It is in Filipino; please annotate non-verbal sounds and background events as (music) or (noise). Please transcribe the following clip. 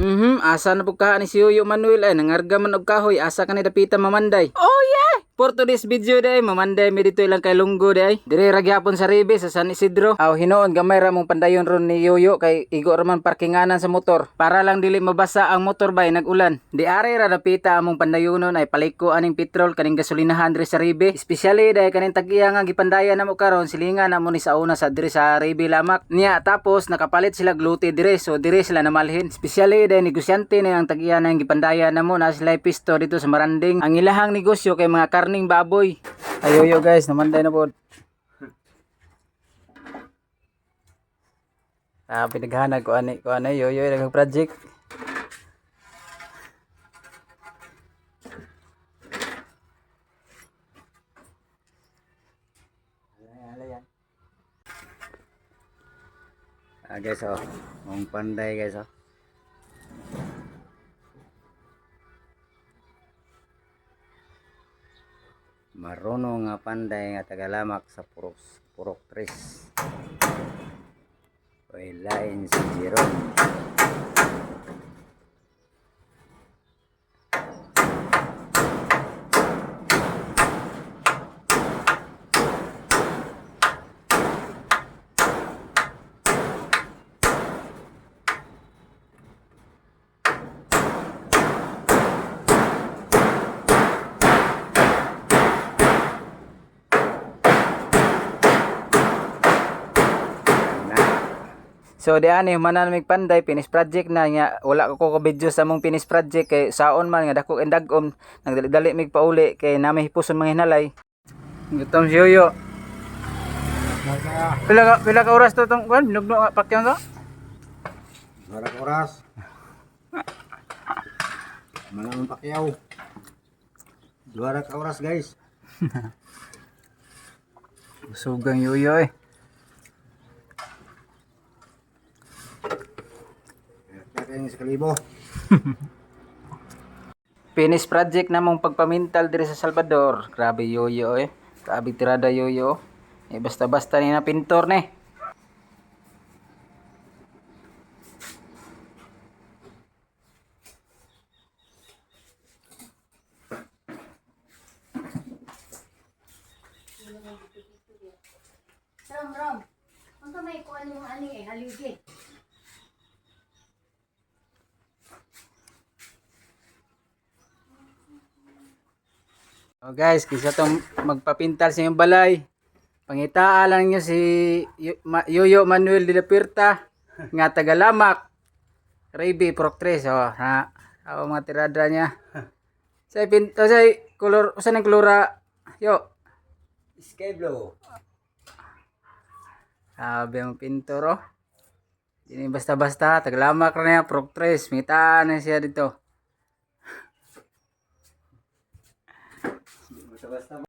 Mhm, asa na pugkahan ni si Yoyo Manuel ay nangarga man og kahoy asa ka ni dapita mamanday. Oh yeah. For today's video day, mamanday mi dito ilang kay lunggo day. Dire ra gyapon sa Ribe sa San Isidro. Aw hinuon gamay ra mong pandayon ron ni Yoyo kay igo ra man parkinganan sa motor para lang dili mabasa ang motor bay nag-ulan. Di are ra dapita among pandayonon ay paliko aning petrol kaning gasolinahan dire sa Ribe. Especially day kaning tag-iya nga gipandayan namo karon silingan namo ni sa una sa dire sa Ribe lamak. Niya tapos nakapalit sila glute dire so dire sila namalhin. Especially day negosyante na ang tag-iya yung gipandayan namo na sila pisto dito sa Maranding. Ang ilahang negosyo kay mga karning baboy. Ayoyo guys, namanday na po. Ah, pinaghanag ko ani ko ani yoyo nag project. Ah guys oh, mong panday guys oh. Marunong nga panday nga tagalamak sa purok purok tres. Walain si Jiro. So di ani manan mig panday finish project na nya wala ko ko video sa mong finish project kay saon man nga dako endagom nagdali mig pauli kay nami hipuson mga hinalay. Gutom si Yoyo. Pila ka pila ka oras to tong kwan binugno nga pakyan ka? Dua oras. Malamang pakyaw. Dua oras guys. (laughs) Sugang Yoyo eh. Kayo sa kalibo. (laughs) Finish project na mong pagpamintal diri sa Salvador. Grabe Yoyo eh. Grabe tirada Yoyo. Eh basta-basta ni na pintor ni. Rom, Rom. Ang kamay ko ano yung eh, haligi. Oh guys, kisa tong magpapintal sa inyong balay. Pangitaa lang niyo si Yoyo Manuel de la Puerta nga tagalamak. Raybe Proctres oh, ha. Ako mga tirada niya. Sa pin oh, sa color usa ng klora yo. Sky blue. Sabi ang pintor oh. Dini basta-basta tagalamak ra niya Proctres. Mingitaan na siya dito. в основном...